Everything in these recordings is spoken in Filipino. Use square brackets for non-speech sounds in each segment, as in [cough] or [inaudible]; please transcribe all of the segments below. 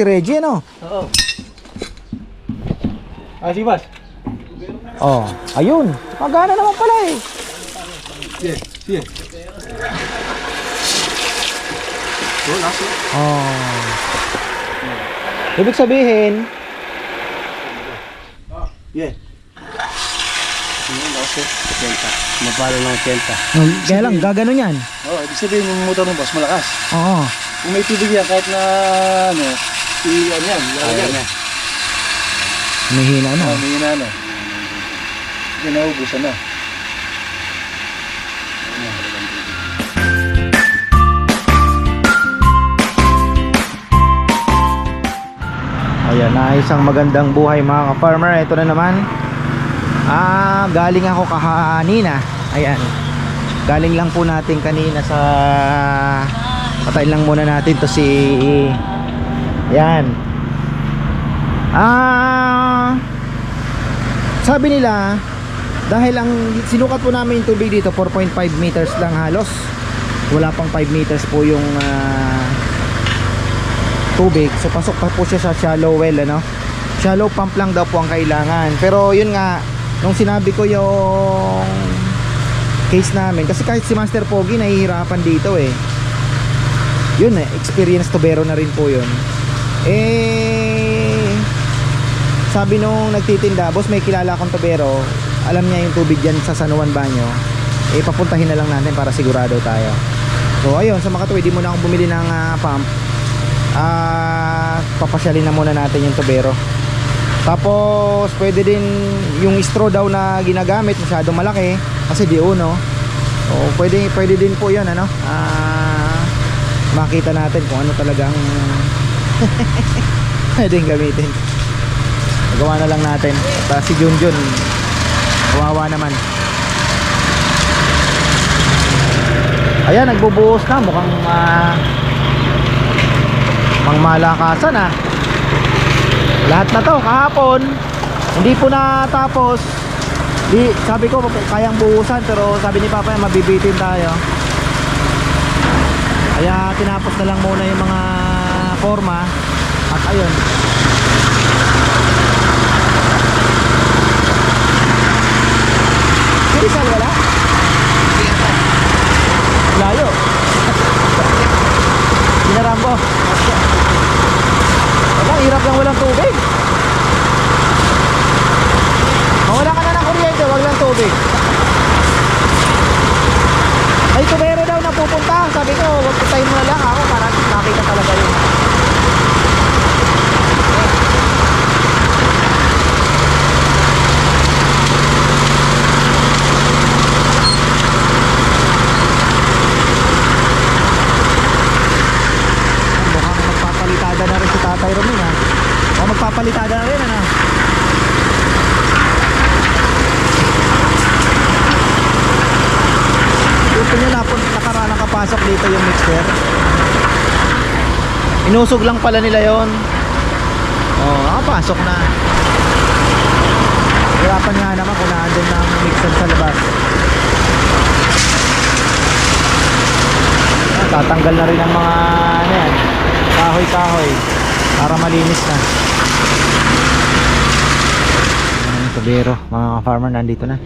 si Reggie, ano? Oo. Ah, si Bas. Oh, ayun. Magana naman pala eh. Sige, sige. Oh, last one. Oh. Ibig sabihin, Yeah. Yung last one. Kenta. Mapalo ng kenta. oh, kaya lang, gagano yan. Oo, oh, ibig sabihin yung motor ng boss malakas. Oo. Kung may tubig yan, kahit na ano, i ano yan, lalagyan niya. Mahina na. Ah, may na ano. Hindi naubusan na. Ayan na isang magandang buhay mga ka-farmer. Ito na naman. Ah, galing ako kahanina. Ayan. Galing lang po natin kanina sa Patayin lang muna natin to si Yan. Ah, sabi nila dahil ang sinukat po namin yung tubig dito 4.5 meters lang halos. Wala pang 5 meters po yung ah, tubig. So pasok pa po siya sa shallow well ano. Shallow pump lang daw po ang kailangan. Pero yun nga nung sinabi ko yung case namin kasi kahit si Master Pogi nahihirapan dito eh. Yun eh, experience tubero na rin po yun. Eh sabi nung nagtitinda, boss may kilala akong tubero, alam niya yung tubig dyan sa San Juan Banyo. Eh papuntahin na lang natin para sigurado tayo. So ayun, sa makatuwi, di muna akong bumili ng ah, pump. Ah papasyalin na muna natin yung tubero tapos pwede din yung straw daw na ginagamit masyado malaki kasi di uno. So pwede, pwede din po yun ano? Ah makita natin kung ano talagang [laughs] pwedeng gamitin. Magawa na lang natin. At ah, si Junjun kawawa naman. Ayan nagbubuhos na. Mukhang ah, pangmalakasan ah. Lahat na to kahapon hindi po natapos. Di, sabi ko kayang buhusan pero sabi ni Papa mabibitin tayo. Kaya tinapos na lang muna yung mga forma at ayun Rizal wala? Layo Sinarambo Wala, hirap lang walang tubig. Mawala ka na ng kuryente, wag lang tubig. May tubero daw na pupunta. Sabi ko, wag puntahin mo na lang ako para makita talaga yun. Mukhang magpapalitada na rin si Tatay Romin ha. O magpapalitada na rin ano. Gusto nyo na po nakaraan nakapasok dito yung mixer. Inusog lang pala nila yon. Oh, nakapasok na. Hirapan nga naman kung naandun na ang mixer sa labas. Ah, tatanggal na rin ang mga ano yan, kahoy-kahoy para malinis na. Ayan yung tubero, mga farmer nandito na.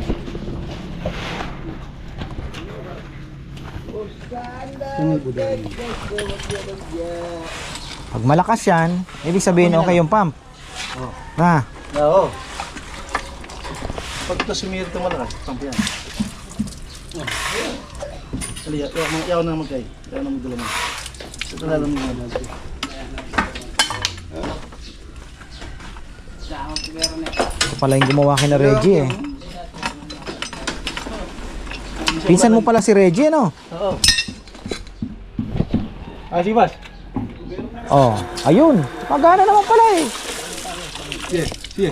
Pag malakas yan, ibig sabihin okay yung pump. Oh. Na, Oo. Pag ito sumira ito malakas, pampi yan. Oh. Dali, yaw, na magkay. Yaw na magdala mo. Na lang mo na. ito pala yung gumawa kina Reggie eh. Pinsan mo pala si Reggie ano? Oo. Ah, si Bas. Oh, ayun. Magana naman pala eh. Sige, sige.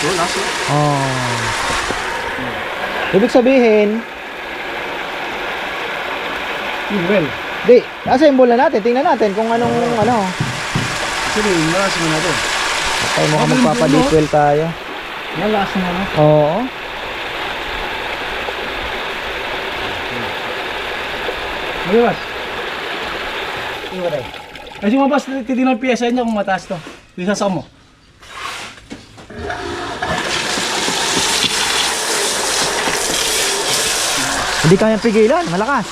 Oh. Oh. Ibig sabihin, Well, di, assemble na natin. Tingnan natin kung anong ano. sige, malakas mo na ito. Tayo mo magpapadipwell tayo. Malakas mo na. Oo. Sige, Bas. Kasi mo boss, titignan yung PSI niya kung mataas to. Isasaka mo. Hindi kayang pigilan, malakas.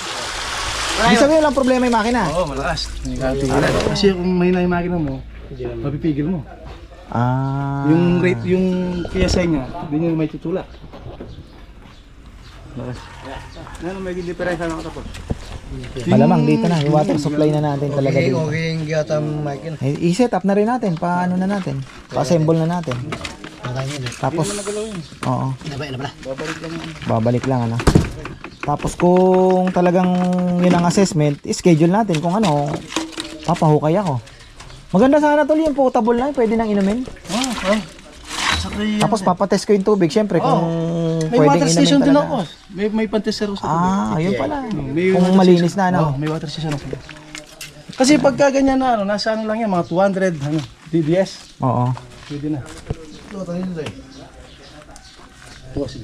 Ibig sabihin walang problema yung makina. Oo, malakas. Hindi ka pigilan. Kasi kung mahina yung makina mo, mapipigil mo. Ah. Yung rate, yung PSI niya, hindi niya may tutulak. Malakas. Ano, may diferensya na ako tapos. Malamang dito na, yung water supply na natin talaga dito. Okay, yung gata Michael. Eh, I-set up na rin natin, paano na natin, pa-assemble na natin. Tapos, oo, na pala. babalik lang ano. Tapos kung talagang yun ang assessment, schedule natin kung ano, papahukay ako. Maganda sana tol yung potable na, pwede nang inumin. Oo, oo. Saka yung... Tapos papatest ko yung tubig, syempre kung may pwedeng water inumin station din talaga. ako. May, may pantesero sa Ah, ayun pala. May Kung water malinis station. na ano. Oo, may water station ako. Kasi pagka ganyan na ano, nasa ano lang yan, mga 200 ano, DBS. Oo. Pwede na. Ito, tayo nito eh. Tuwasin.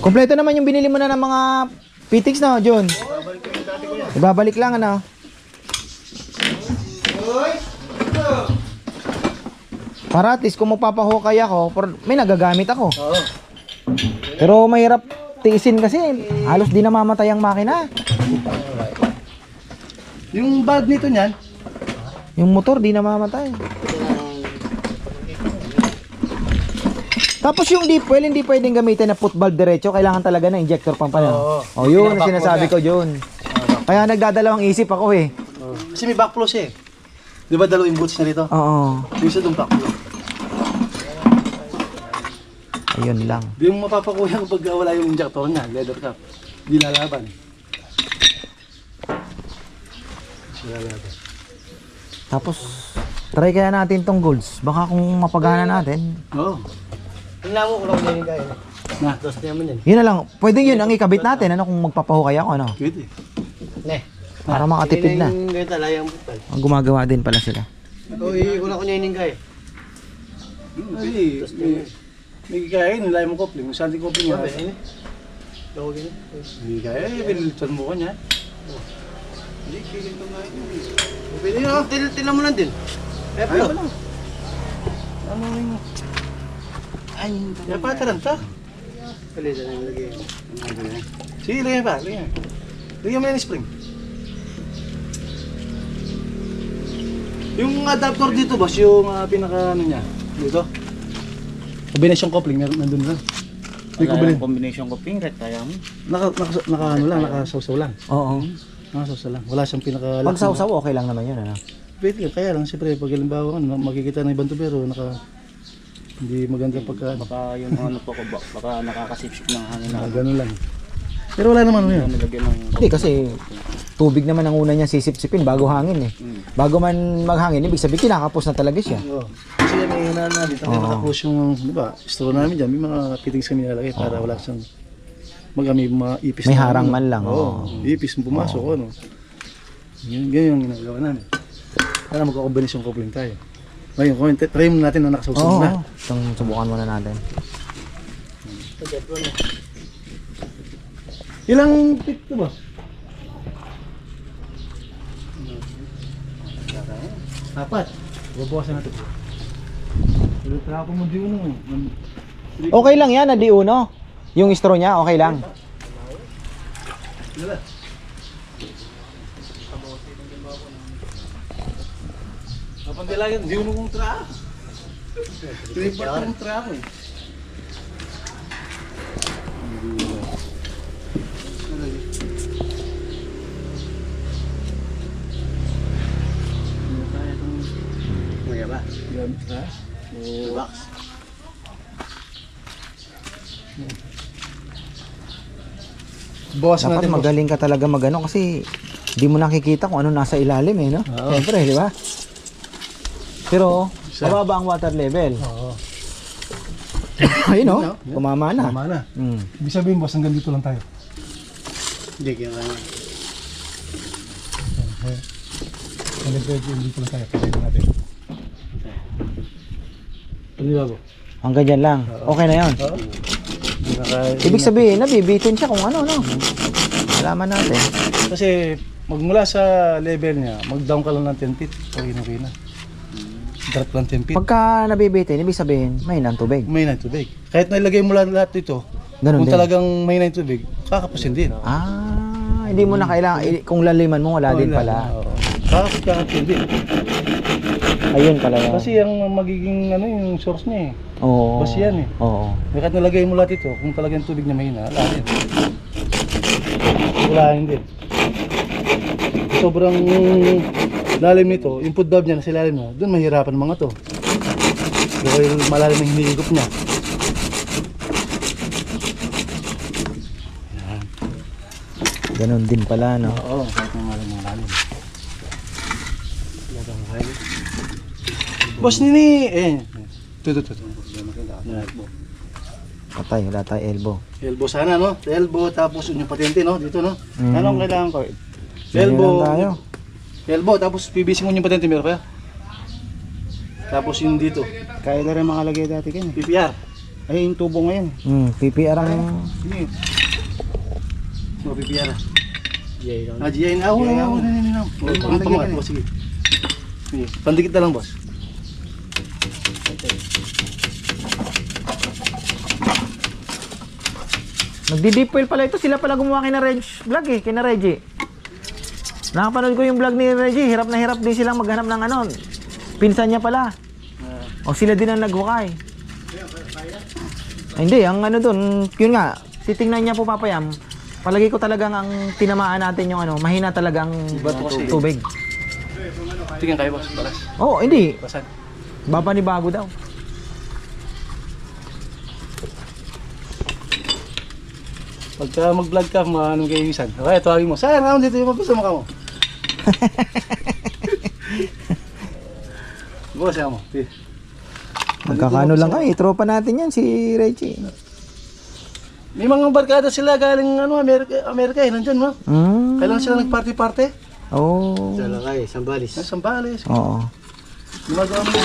Kompleto naman yung binili mo na ng mga fittings na, John. Ibabalik lang ano. Para at least kung magpapahukay ako, may nagagamit ako. Oo. Pero mahirap tiisin kasi halos di namamatay ang makina. Yung bag nito niyan, Yung motor di namamatay. Tapos yung deep well, hindi pwedeng gamitin na foot valve diretso, kailangan talaga ng injector pang pala. Oo. Oh, yun ang sinasabi ko, John. Kaya nagdadalawang isip ako eh. kasi may backflow siya eh. Di ba dalawang boots na rito? Oo. Yung isa doon backflow. Ayun lang. Yung mapapakuya kapag wala yung injector niya, leather cap. Di lalaban. Di lalaban. Tapos, try kaya natin tong golds. Baka kung mapagana natin. Oo. Ang lamo ko lang din kayo. Na, Dos naman yan. Yun na lang. Pwedeng yun ang ikabit natin. Ano kung magpapahukay ako, ano? pwede. Ne. Para makatipid na. Yung gata layang bukal. Ang gumagawa din pala sila. Uy, wala ko niya yung kayo. Ay, may, kaya yun, nilay mo kopling. Saan di kopling Sabi, yan. ini. Daw gini. Hindi kaya, eh, pinilitan mo ko niya. Pwede na. Til tilan mo lang din. Eh, Ayaw pero. pa lang. Ano yung... Ay, pa taranta. Palitan na lagi. Sige, lagyan pa, lagyan. Mo yan ng spring. Yung adapter dito, boss, yung uh, pinaka ano niya, dito. Combination coupling, meron nandun lang. Hindi ko bilhin. combination ko ping red kaya mo. Naka, naka, naka, ano lang, nakasawsaw lang. Oo. Nakasawsaw lang. Wala siyang pinaka... Pag sausaw, okay lang naman yun, ano? Pwede yun. Kaya lang, siyempre, pag halimbawa, ano, makikita ng ibang tubero, naka... Hindi maganda pagka... Baka yung ano po ko ba- baka nakakasipsip ng hangin na Ah, ganun lang. Pero wala naman ano yun. Hindi kasi tubig naman ang una niya sisip-sipin bago hangin eh. Bago man maghangin, ibig sabihin kinakapos na talaga siya. Oo. Kasi may hinahan na dito. Kaya Oo. nakaklose yung, di ba, store namin dyan. May mga fittings kami nilalagay para wala siyang mag may mga ipis May na harang ano. man lang, Oo. Ipis mo pumasok, ano. Yun, ganyan yung ginagawa namin. Para magkakombinasyon coupling tayo. Ngayon, kung try mo natin na nakasawsaw Oo. na. Itong subukan muna natin. Ilang feet to ba? Apat. Babawasan natin. Pero ako mo di uno. eh. Okay lang yan, adi uno. Yung straw niya, okay lang. Dala. Kapag dilayan, di uno kong tra. Tripat kong tra ko eh. Ba? Gamit tra. Box. Bawas Dapat natin. boss. magaling ka talaga magano kasi di mo nakikita kung ano nasa ilalim eh, no? Oo. Siyempre, di ba? Pero, Isa. mababa ang water level. Oo. [laughs] Ayun, no? No? Kumama na. Tama na. Hmm. Ibig sabihin boss, hanggang dito lang tayo. Hindi kaya kaya. Hanggang dito, dito lang tayo. Pagkain natin. Ano bago? Hanggang dyan lang. Okay na yon. Oo. Naka, Ibig sabihin, nabibitin siya kung ano, no? Wala malaman natin. Kasi magmula sa level niya, mag-down ka lang ng 10 feet. Okay na, okay na. Drop lang 10 feet. Pagka nabibitin, ibig sabihin, may ng tubig. May na tubig. Kahit na ilagay mo lahat lahat dito, Ganun kung din. talagang may na tubig, kakapusin din. Ah, hindi mo na kailangan, i- kung laliman mo, wala din pala. Oo. Kakapus kakapusin din. Ayun pala yun. Kasi ang magiging ano yung source niya eh. Oo. Bas yan eh. Oo. Kahit nalagay mo lahat ito, kung talagang tubig niya mahina, wala din. Wala din. Sobrang lalim nito, yung food valve niya na sa lalim na, doon mahirapan mga to. Dahil malalim ang hinihigop niya. Ganun din pala, no? Oo, kahit na malalim ang lalim. Boss Nini! Eh, ito, ito, ito. Patay, wala tayo elbow. Elbow sana, no? Elbow, tapos yung patente, no? Dito, no? Mm. Anong kailangan ko? Elbow. Tayo. Elbow, tapos PVC mo yung patente, meron kaya? Tapos yung dito, Kaya na rin makalagay dati kan. PPR. Ay, yung tubo ngayon. Hmm, PPR ang... Sige. No, PPR. Lang. Ah, GI na. Ang pamangat, boss, sige. Sige, pandikit na lang, boss. Nagdi-deep oil pala ito. Sila pala gumawa kina Reg vlog eh, kina Reggie. Nakapanood ko yung vlog ni Reggie. Hirap na hirap din silang maghanap ng ano. Pinsan niya pala. O sila din ang naghukay. Ay, hindi, ang ano dun, yun nga, titingnan niya po papayam. Palagi ko talagang ang tinamaan natin yung ano, mahina talagang kasi. tubig. Tingnan kayo, boss. Balas. Oh, hindi. Basan. Baba ni bago daw. Pagka mag-vlog ka, maanong kayo isan. Okay, tawagin mo. Saan? Ano dito yung gusto mo ka [laughs] mo? Boss, yan mo. Sige. Magkakano lang kami, tropa natin yan si Reggie. May mga barkada sila galing ano, Amerika, Amerika eh, nandyan mo. Mm. Kailan sila nagparty-party? Oh. Dala kayo, Sambalis. Sa Sambales. Oo. Gumagawa mo.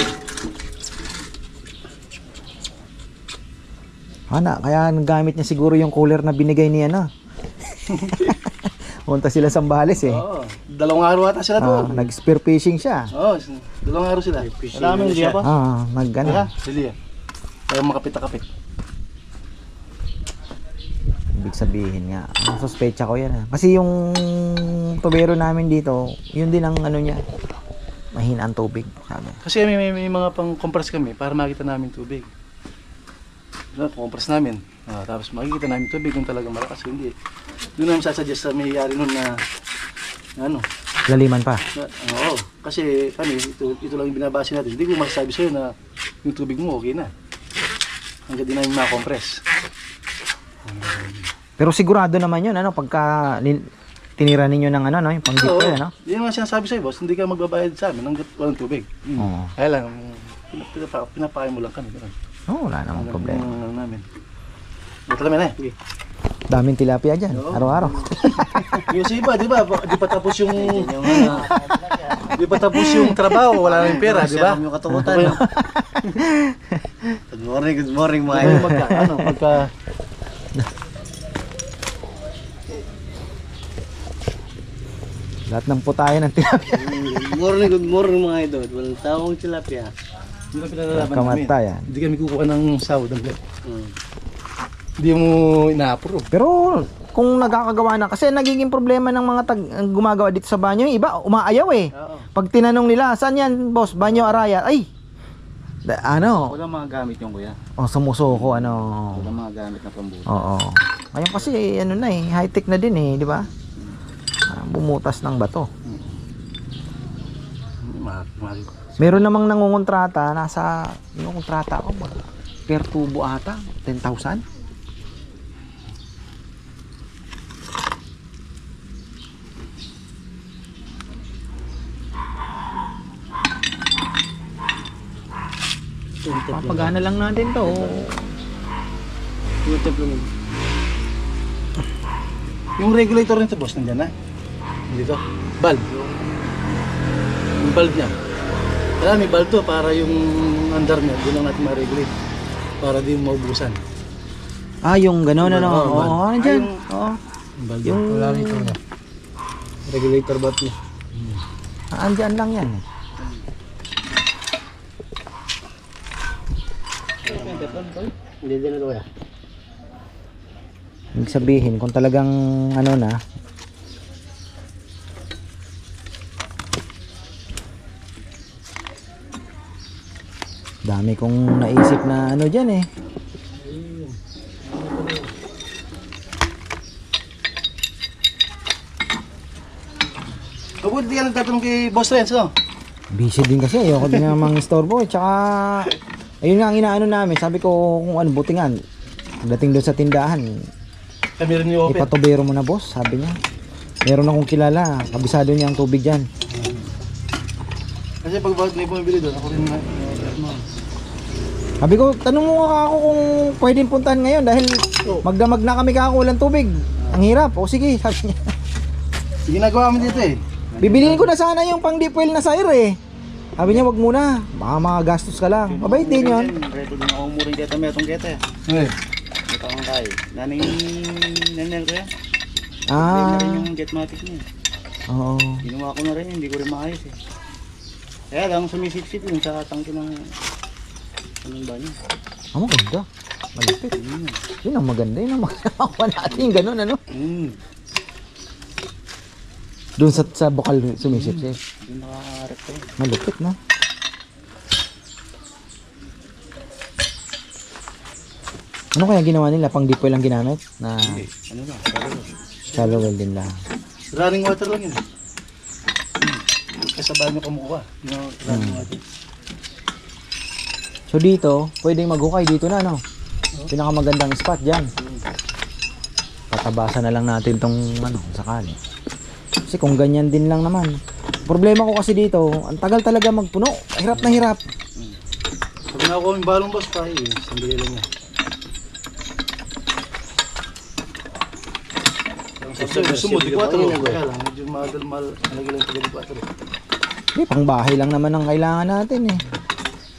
Ana, kaya gamit niya siguro yung cooler na binigay niya na. [laughs] Punta sila sa Sambales eh. Oo. Dalawang araw ata sila Ah, doon. nag-spear fishing siya. Oo, dalawang araw sila. Alam mo siya. Ah, nag ano. Tara, sili yan. Kaya makapit-kapit. Ibig sabihin nga, ang suspecha ko yan ah. Kasi yung tubero namin dito, yun din ang ano niya. Mahina ang tubig, sabi. Kasi may, may, may mga pang compress kami para makita namin tubig. No, compress namin. Ah, tapos makikita namin tubig kung talagang malakas hindi. Doon namin sasuggest sa may-ari nun na, na ano. Laliman pa. Na, oo, kasi kami, ito, ito lang yung binabase natin. Hindi ko masasabi sa'yo na yung tubig mo okay na. Hanggang di namin ma-compress. Pero sigurado naman yun, ano, pagka tinira ninyo ng ano, no, yung pang Oo, ano? hindi naman sinasabi sa'yo, boss. Hindi ka magbabayad sa amin hanggat walang tubig. Oo. Kaya lang, pinap- pinapa- mo lang kami. Ganun. Oo, wala namang problema. Ang ano namin. Ito namin eh. Daming tilapia dyan, araw-araw. [laughs] Yung sa iba, di ba? Di pa tapos yung... [laughs] di pa tapos yung trabaho, wala nang pera, di ba? Yung katukutan. no? [laughs] good morning, good morning mga Ano, idol. pagka, ano, pagka... Lahat ng putayan ng tilapia. Good morning, good morning mga idol. Walang tawang tilapia. Hindi na pinalalaban namin. Kamatayan. Hindi kami kukuha ng sahod. Hindi, Hmm. hindi mo ina-approve. Pero kung nagkakagawa na, kasi nagiging problema ng mga tag, ang gumagawa dito sa banyo, yung iba umaayaw eh. Oo. Pag tinanong nila, saan yan boss, banyo araya? Ay, da, ano, Wala mga gamit yung kuya. oh, sumusuko, ano. Wala mga gamit na pambuto. Oo. Ngayon kasi, ano na eh, high-tech na din eh, di ba? Ah, bumutas ng bato. Meron namang nangungontrata, nasa, yung kontrata ko, mag, per tubo ata, 10,000. Papagana lang natin to. Yung regulator nito, boss, nandyan na. Dito. Valve. Yung valve niya. Kaya may valve to para yung under niya, doon lang natin ma-regulate. Para di maubusan. Ah, yung gano'n, ano? Oo, oh, andyan. Ay, yung- Oo. Balde. Yung... Wala rito na. Regulator ba't niya? Ah, andyan lang yan. Hindi din ito kaya. Ibig sabihin, kung talagang ano na, dami kong naisip na ano dyan eh. Mabuti di ka nagtatanong kay Boss Renz, no? Busy din kasi, ayoko din namang istorbo. eh. Tsaka, ayun nga ang inaano namin. Sabi ko kung ano, buti nga, dating doon sa tindahan, Kami rin open. ipatubero mo na boss, sabi niya. Meron akong kilala, kabisado niya ang tubig dyan. Kasi pag bakit may bumibili doon, ako rin na. Sabi ko, tanong mo nga ako kung pwedeng puntahan ngayon dahil magdamag na kami kakakulang tubig. Ang hirap. O sige, [laughs] sabi niya. ginagawa kami dito eh. Bibiliin ko na sana yung pang deep well na sire eh. Sabi niya, wag muna. Baka mga gastos ka lang. Mabait din yun. Reto din ako umuring keta may itong keta. Eh. Ito akong kay. Naning nanel ko yan. Ah. Rin yung jetmatic niya. oo. Ginawa ko na rin, hindi ko rin maayos eh. Kaya lang sumisipsip yun sa tangke ng anong ba niya. Ah, maganda. Malapit. Mm. Yun ang maganda. Yun ang maganda [laughs] natin. Yung ganun, ano? Mm. Doon sa, sa bukal sumisip-sip. Hindi nakakarep ko. Malupit, no? Ano kaya ginawa nila? Pang deep well ang ginamit? Na Ano ba? Shallow well din lang. Running water lang yun. Kasabay mo kumukuha. Yung running water. So dito, pwedeng maghukay dito na, no? Pinakamagandang spot dyan. Patabasan na lang natin tong ano, sakali. Kasi kung ganyan din lang naman. Problema ko kasi dito, ang tagal talaga magpuno. Hirap na hirap. Pag nakuha yung balong boss pa, eh, sandali lang yan. Sabi di 4. Kaya lang, medyo mahal, mahal, malagi lang pag di 4. Hindi, pang bahay lang naman ang kailangan natin eh.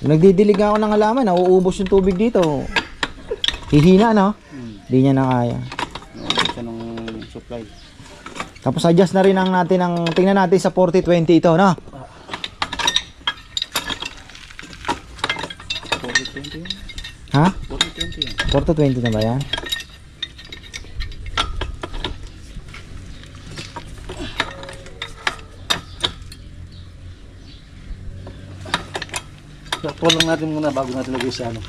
Nagdidilig ako ng halaman, nauubos yung tubig dito. Hihina, no? Hindi niya na kaya. Siya ng supply. Tapos adjust na rin ang natin ang tingnan natin sa 40-20 ito, no? 40-20 yun. Ha? 40-20 yun. 40-20 na ba yan? Tulong natin muna bago natin lagay sa ano.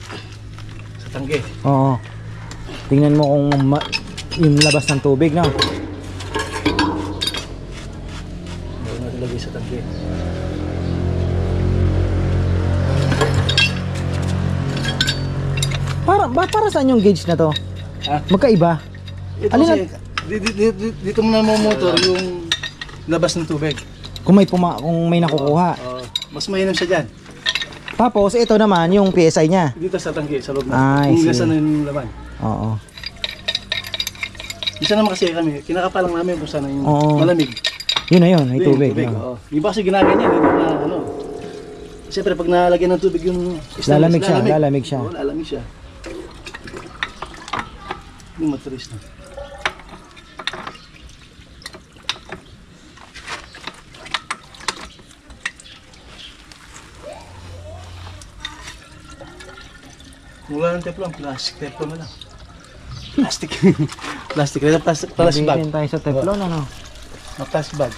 Sa tangke. Oo. Tingnan mo kung ma- yung labas ng tubig, no? Bago natin lagay sa tangke. Para, ba, para saan yung gauge na to? Ha? Magkaiba. Ito Alin kasi, dito, dito, dito mo na motor yung labas ng tubig. Kung may puma, kung may nakukuha. Oh, mas mainam siya dyan. Tapos ito naman yung PSI niya. Dito sa tangke, sa loob Ah, na. I Kung see. na yung laman. Oo. Isa naman kasi kami, kinakapalang namin kung saan yung Oo. malamig. Yun na yun, may Yung tubig. tubig oo. Iba kasi ginaganyan, hindi na ano. Siyempre pag nalagyan ng tubig yung Lalamig siya, lalamig siya. Oo, lalamig siya. Yung matulis na. Wala ng teflon, plastic teflon na lang. Plastic. [laughs] plastic. Plastic, plastic, plastic bag. Sabihin tayo sa teflon, ano? Na plastic bag.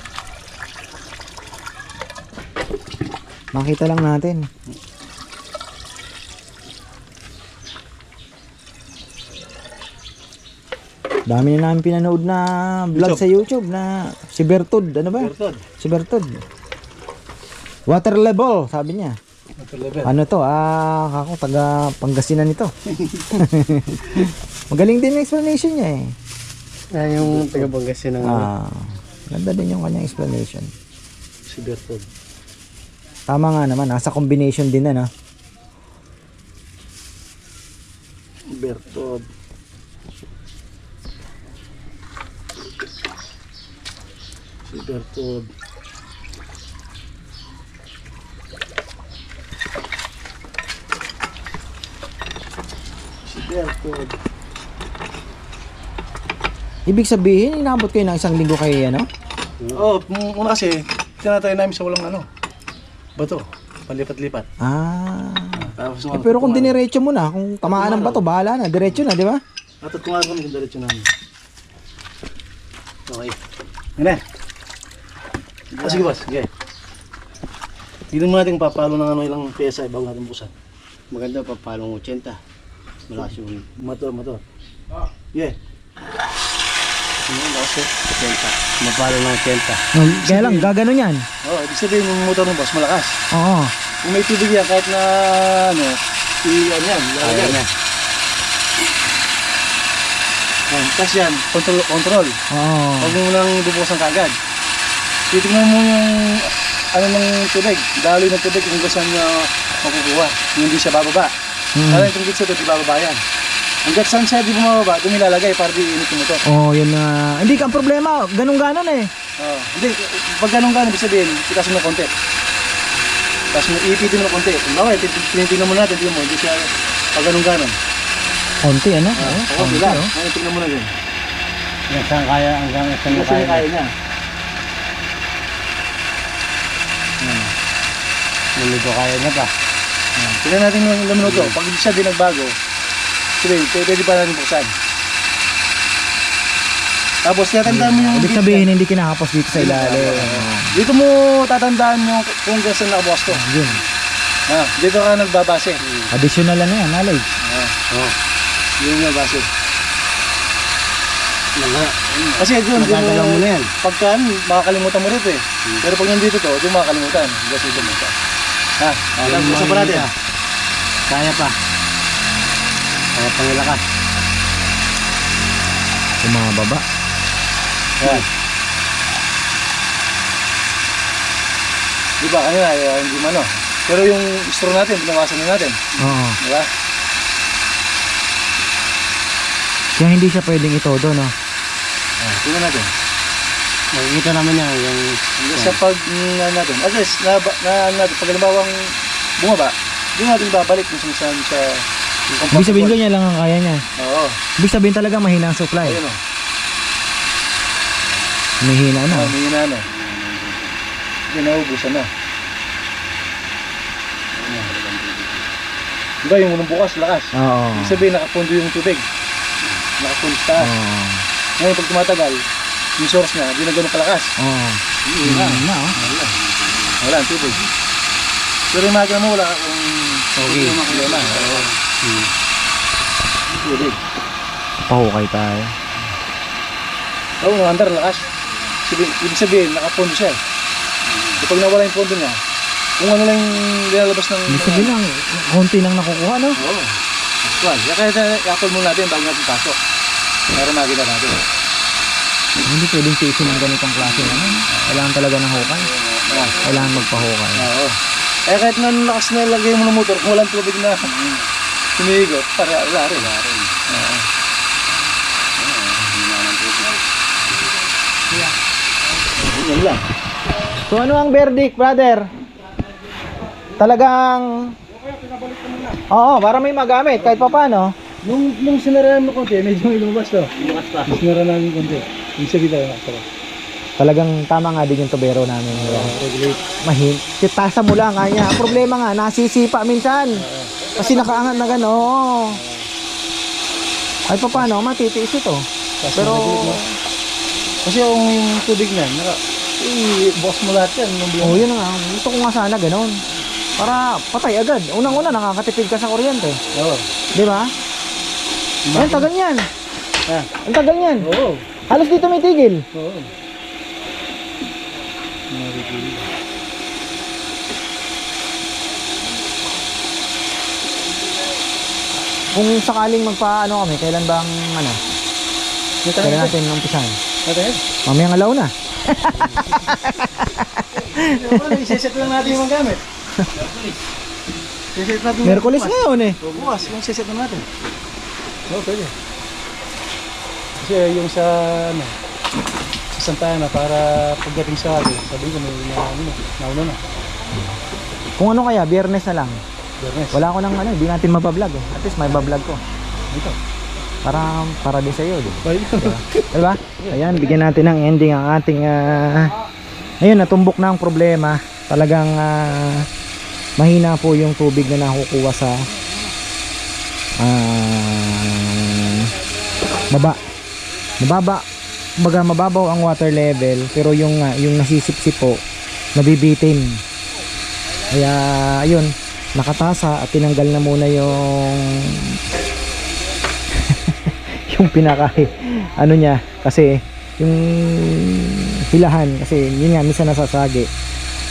Makita lang natin. Dami na namin pinanood na vlog sa YouTube na si Bertod, ano ba? Bertod. Si Bertod. Water level, sabi niya. Ano to? Ah, ako taga Pangasinan ito. [laughs] Magaling din yung explanation niya eh. Ah, yung taga-Bangkasin ng Ah, ganda din yung kanyang explanation. Si Bertod. Tama nga naman, nasa combination din na, no? Bertod. Si Bertod. Si Bertod. Ibig sabihin, inabot kayo ng isang linggo kay ano? Oo, oh, una kasi, tinatry namin sa walang ano, bato, palipat-lipat. Ah. Tapos, Eh, pero kung diniretso mo na, kung tamaan ng bato, bahala na. Diretso na, di ba? Nga kami kung diretso namin. Okay. Yan eh. Ah, sige boss, sige. Tignan mo natin papalo ng ano ilang PSI bago natin busan. Maganda pa palong 80. Malakas yung Motor, motor. Yeah. Ano, lakas eh. 80. Mapalo ng 80. Oh, kaya lang, gagano yan. Oo, oh, ibig sabihin yung motor ng boss malakas. Oo. Kung may tubig yan, kahit na ano, i ano yan, Kaya lalagay. na. Yan, tapos yan, control, control. Oo. Huwag mo nang bubukasan kagad. Titignan mo yung ano ng tubig, daloy ng tubig kung saan niya makukuha. Yung hindi siya bababa. Hmm. Kaya itong gitsa ito, di bababa yan. Hanggat saan siya di bumababa, doon nilalagay para di init yung motor. Oh, yun na. hindi ka problema. Ganun-ganon eh. Oh, hindi, pag ganun ganun, ibig sabihin, itaas mo ng konti. Tapos mo ipitin mo ng konti. Kung bakit, tinitingnan mo natin, tingnan mo, hindi siya pag ganun ganun. Konti, ano? Ah, Oo, Oo, konti, bila. oh. Ano, tingnan mo na yun. Hanggang saan kaya, hanggang saan kaya. kaya niya. Naligo kaya niya pa. Tingnan natin yung ilang minuto. Pag hindi siya di nagbago, sabihin, pwede, pwede pa natin buksan. Tapos tatandaan mo yung... Ibig sabihin, hindi kinakapos dito sa ilalim. Dito mo tatandaan yung kung saan nakabukas to. Yun. Ah, dito ka nagbabase. Additional ano yan, knowledge. Ah, Oo. yun yung base. Mga, Kasi doon, doon Nadadala mo na yan. Pagka, makakalimutan mo rito eh. Pero pag nandito to, doon makakalimutan. Kasi ito mo. Ha? Ayun, Gusto pa natin. makikita. Kaya pa. Kaya pang ilakas. Yung mga baba. Yan. Di ba kanina, eh, hindi man. Pero yung straw natin, binawasan na natin. Oo. Di ba? Kaya hindi siya pwedeng itodo, no? Ah, tingnan natin. Makikita naman yan. Yung, sa pag, ano natin, at least, na, na, ano natin, pag halimbawang bumaba, doon natin babalik kung saan siya. yung Ibig sabihin ganyan lang ang kaya niya. Oo. Ibig sabihin talaga mahina ang supply. Ayun o. Mahina na. Ah, may na. Hindi naubusan na. Diba yung unang bukas, lakas. Oo. Ibig sabihin nakapundo yung tubig. Nakapundo sa taas. Oo. Ngayon pag tumatagal, yung source niya, hindi na ganun kalakas. Oo. Hindi na. Mahina, oh. Wala. Wala ang tubig. Pero yung mo, wala kang Okay. Tubig. Pahukay tayo. Oo, oh, under, lakas. Sabi- Ibig sabihin, nakapondo siya. Kapag nawala yung pondo niya, kung ano lang yung lalabas ng... Ibig sabihin lang, konti lang nakukuha, no? Oo. Well, kaya i-apple muna natin bago natin pasok. Para makita natin. Hindi pwedeng tiisin ng ganitong klase ano. Kailangan talaga ng hukay. Kailangan magpahukay. Oo. Eh kahit na lakas na lagay mo ng motor, kung walang tubig na sumigot, para wala rin. Wala rin. Yan lang. So ano ang verdict, brother? Talagang Oo, para may magamit kahit papaano. Nung, nung sinarahan mo konti, medyo lumabas to. Lumakas pa. Sinarahan namin konti. Yung sabi tayo, nakasara. Talagang tama nga din yung tubero namin. Regulate. Mahin. Titasa mo lang kanya. Ang problema nga, nasisipa minsan. Kasi nakaangat na gano'n. Oo. Kahit papaano, matitiis ito. Pero, Kasi yung, yung tubig na, naka, eh, boss mo lahat yan. Nung oh, yun nga. Gusto ko nga sana gano'n. Para patay agad. Unang-una, nakakatipid ka sa kuryente. Oo. Di ba? Ay, ang tagal niyan. Ah. Ang tagal niyan. Oo. Halos dito may tigil. Oo. Kung sakaling magpa-ano kami, kailan bang ano? Kailan natin umpisahan? Natin. Mamayang alaw na. Iseset lang natin yung gamit. Iseset natin Merkulis ngayon eh. O, bukas, yung iseset na natin. Oo, pwede. Kasi yung sa, ano, sa Santa Ana, para pagdating sa akin, sabi ko, may na, ano, na, nauna na. Kung ano kaya, biyernes na lang. Bernes. Wala ko nang ano, hindi natin mabablog eh. At least may bablog ko. Dito. Para, para din sa'yo, di ba? Diba? Ayan, bigyan natin ng ending ang ating ah, ayun, natumbok na ang problema. Talagang ah, mahina po yung tubig na nakukuha sa ah, baba. Mababa. Baga mababaw ang water level pero yung ah, yung nasisipsip po nabibitin. Kaya ayun, nakatasa at tinanggal na muna yung [laughs] yung pinaka ano niya kasi yung hilahan kasi yun nga minsan nasasagi.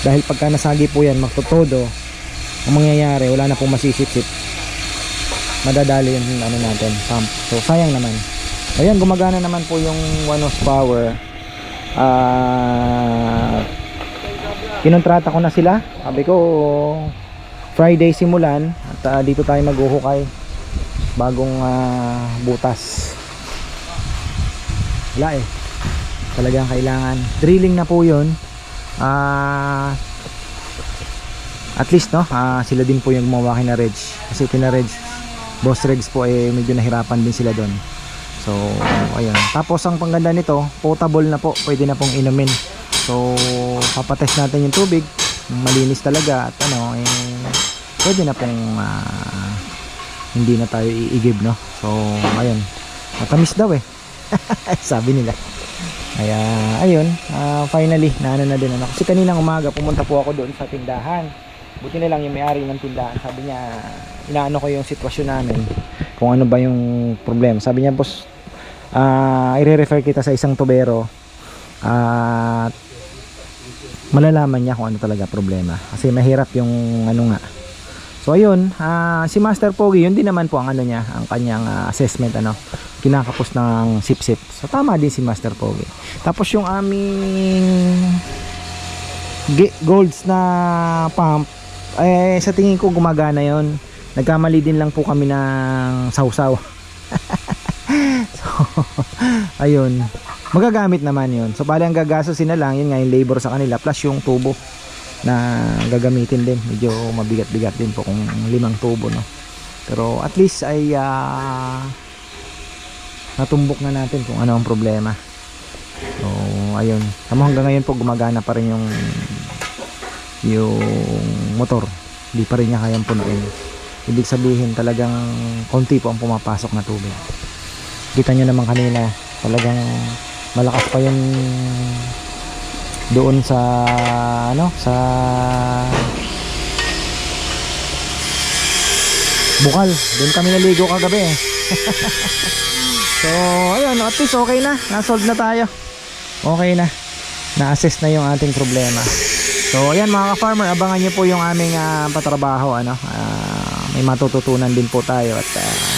Dahil pagka nasagi po yan magtotodo ang mangyayari wala na pong masisipsip. Madadali yung ano natin pump. So sayang naman ayan gumagana naman po yung one horsepower ah kinontrata ko na sila. Sabi ko Friday simulan. At ah, dito tayo maghuhukay. Bagong ah, butas. Wala eh. Talagang kailangan. Drilling na po yun. Ah at least no? Ah, sila din po yung gumawa kina Reg. Kasi kina Reg boss Regs po eh medyo nahirapan din sila doon so ayun tapos ang pangganda nito potable na po. Pwede na pong inumin. So papatest natin yung tubig. Malinis talaga. At ano eh pwede na pong ah, hindi na tayo iigib no? So ayun matamis daw eh. [laughs] Sabi nila. Kaya ayun. Ah, finally naano na din ano? Kasi kaninang umaga pumunta po ako doon sa tindahan. Buti na lang yung may-ari ng tindahan. Sabi niya inaano ko yung sitwasyon namin. Kung ano ba yung problema. Sabi niya boss ah i-refer kita sa isang tubero at malalaman niya kung ano talaga problema kasi mahirap yung ano nga So ayun, ah, si Master Pogi, yun din naman po ang ano niya, ang kanyang ah, assessment ano, kinakapos ng sip-sip. So tama din si Master Pogi. Tapos yung aming golds na pump, eh sa tingin ko gumagana yon. Nagkamali din lang po kami ng sausaw. [laughs] [laughs] ayun. Magagamit naman yun. So bali ang gagastosin na lang, yun nga yung labor sa kanila plus yung tubo na gagamitin din. Medyo mabigat-bigat din po kung limang tubo no? Pero at least ay ah, natumbok na natin kung ano ang problema. So ayun. Tama hanggang ngayon po gumagana pa rin yung yung motor. Hindi pa rin niya kayang punuin. Ibig sabihin talagang konti po ang pumapasok na tubig kita nyo naman kanina talagang malakas pa yung doon sa ano sa Bukal. Doon kami naligo kagabi. Eh. [laughs] so ayun at least okay na. Nasolve na tayo. Okay na. Na-assess na yung ating problema. So ayan mga ka-farmer abangan nyo po yung aming ah, patrabaho ano. Ah, may matututunan din po tayo at uh,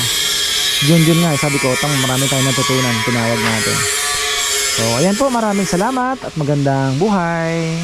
yun yun nga eh, sabi ko tang marami tayong natutunan. Tinawag natin. So, ayan po, maraming salamat at magandang buhay.